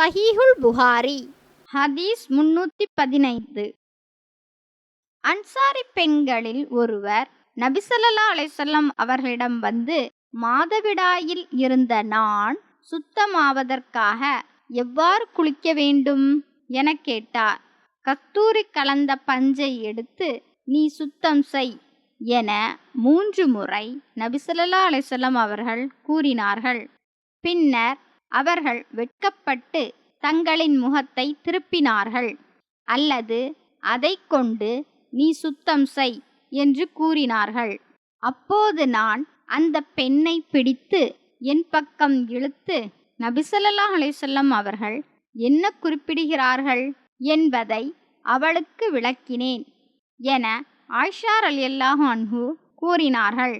சஹீஹுல் புகாரி. ஹதீஸ் முன்னூத்தி பதினைந்து. அன்சாரி பெண்களில் ஒருவர் நபிசல்லா அலைசல்லம் அவர்களிடம் வந்து மாதவிடாயில் இருந்த நான் சுத்தமாவதற்காக எவ்வாறு குளிக்க வேண்டும்? என கேட்டார். கஸ்தூரி கலந்த பஞ்சை எடுத்து நீ சுத்தம் செய் என மூன்று முறை நபிசல்லா அலைசல்லம் அவர்கள் கூறினார்கள். பின்னர் அவர்கள் வெட்கப்பட்டு தங்களின் முகத்தை திருப்பினார்கள். அல்லது அதை கொண்டு நீ சுத்தம் செய் என்று கூறினார்கள். அப்போது நான் அந்த பெண்ணை பிடித்து என் பக்கம் இழுத்து நபிசல்லா அலிசல்லம் அவர்கள் என்ன குறிப்பிடுகிறார்கள்? என்பதை அவளுக்கு விளக்கினேன் என ஆயிஷார் அலி அல்லாஹ் அன்ஹு கூறினார்கள்.